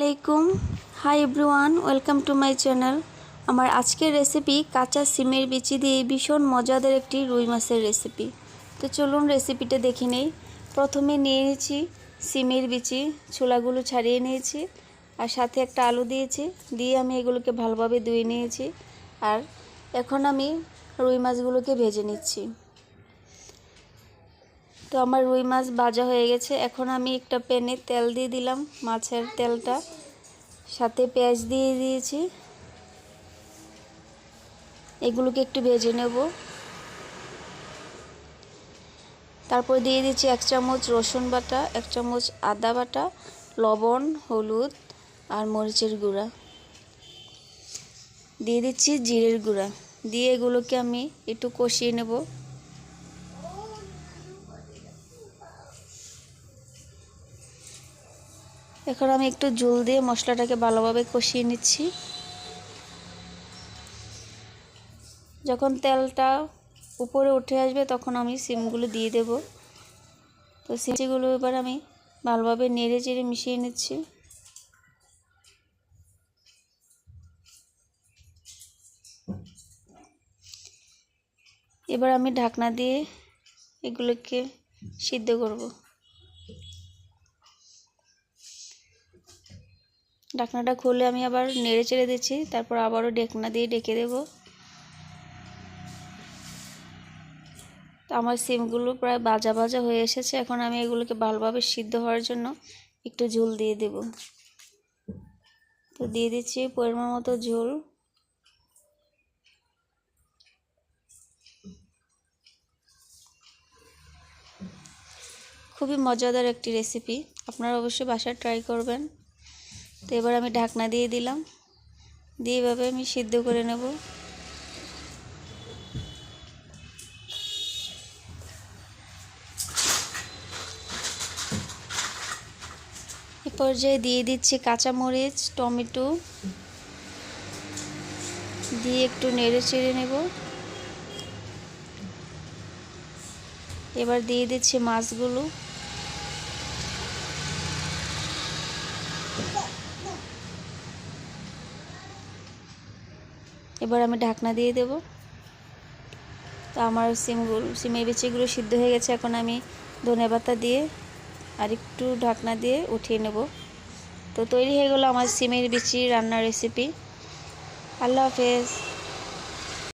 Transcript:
আলাইকুম। Hi everyone welcome to my channel আমার আজকের রেসিপি কাঁচা সিমের বিচি দিয়ে ভীষণ মজাদার একটি রুই মাছের রেসিপি তো চলুন রেসিপিটা দেখে নেই। প্রথমে নিয়ে নিয়েছি সিমের বিচি, ছোলাগুলো ছাড়িয়ে নিয়েছি, আর সাথে একটা আলু দিয়েছি, দিয়ে আমি এগুলোকে ভালোভাবে ধুয়ে নিয়েছি। আর এখন আমি রুই মাছগুলোকে ভেজে নিচ্ছি। তো আমার রুই মাছ ভাজা হয়ে গেছে। এখন আমি একটা প্যানে তেল দিয়ে দিলাম মাছের তেলটা। সাথে পেঁয়াজ দিয়ে দিয়েছি। এগুলোকে একটু ভেজে নেব। তারপর দিয়ে দিচ্ছি এক চামচ রসুন বাটা, এক চামচ আদা বাটা, লবণ, হলুদ আর মরিচের গুঁড়া। দিয়ে দিচ্ছি জিরের গুঁড়া। দিয়ে এগুলোকে আমি একটু কষিয়ে নেব। এখন আমি একটু জল দিয়ে মশলাটাকে ভালোভাবে কষিয়ে নিচ্ছি। যখন তেলটা উপরে উঠে আসবে তখন আমি সিমগুলো দিয়ে দেব। তো সিমগুলো এবার আমি ভালোভাবে নেড়ে চেড়ে মিশিয়ে নিচ্ছি। এবার আমি ঢাকনা দিয়ে এগুলোকে সিদ্ধ করব। ঢাকনাটা খুলে আমি আবার নেড়ে চেড়ে দিচ্ছি, তারপর আবারও ঢেকনা দিয়ে ডেকে দেব। তো আমার সিমগুলো প্রায় বাজা বাজা হয়ে এসেছে, এখন আমি এগুলোকে ভালোভাবে সিদ্ধ হওয়ার জন্য একটু ঝোল দিয়ে দেব। তো দিয়ে দিচ্ছি পরিমাণ মতো ঝোল। খুবই মজাদার একটি রেসিপি আপনারা অবশ্যই বাসায় ট্রাই করবেন। তো এবার আমি ঢাকনা দিয়ে দিলাম। দিয়ে এভাবে আমি সিদ্ধ করে নেব। এ পর্যায়ে দিয়ে দিচ্ছি কাঁচামরিচ, টমেটো। দিয়ে একটু নেড়ে চেড়ে নেব। এবার দিয়ে দিচ্ছি মাছগুলো। এবার আমি ঢাকনা দিয়ে দেব। তো আমার সিমগুলো সিমের বিচিগুলো সিদ্ধ হয়ে গেছে, এখন আমি ধনে পাতা দিয়ে আর একটু ঢাকনা দিয়ে উঠিয়ে নেব। তো তৈরি হয়ে গেলো আমার সিমের বিচি রান্নার রেসিপি আল্লাহ হাফেজ।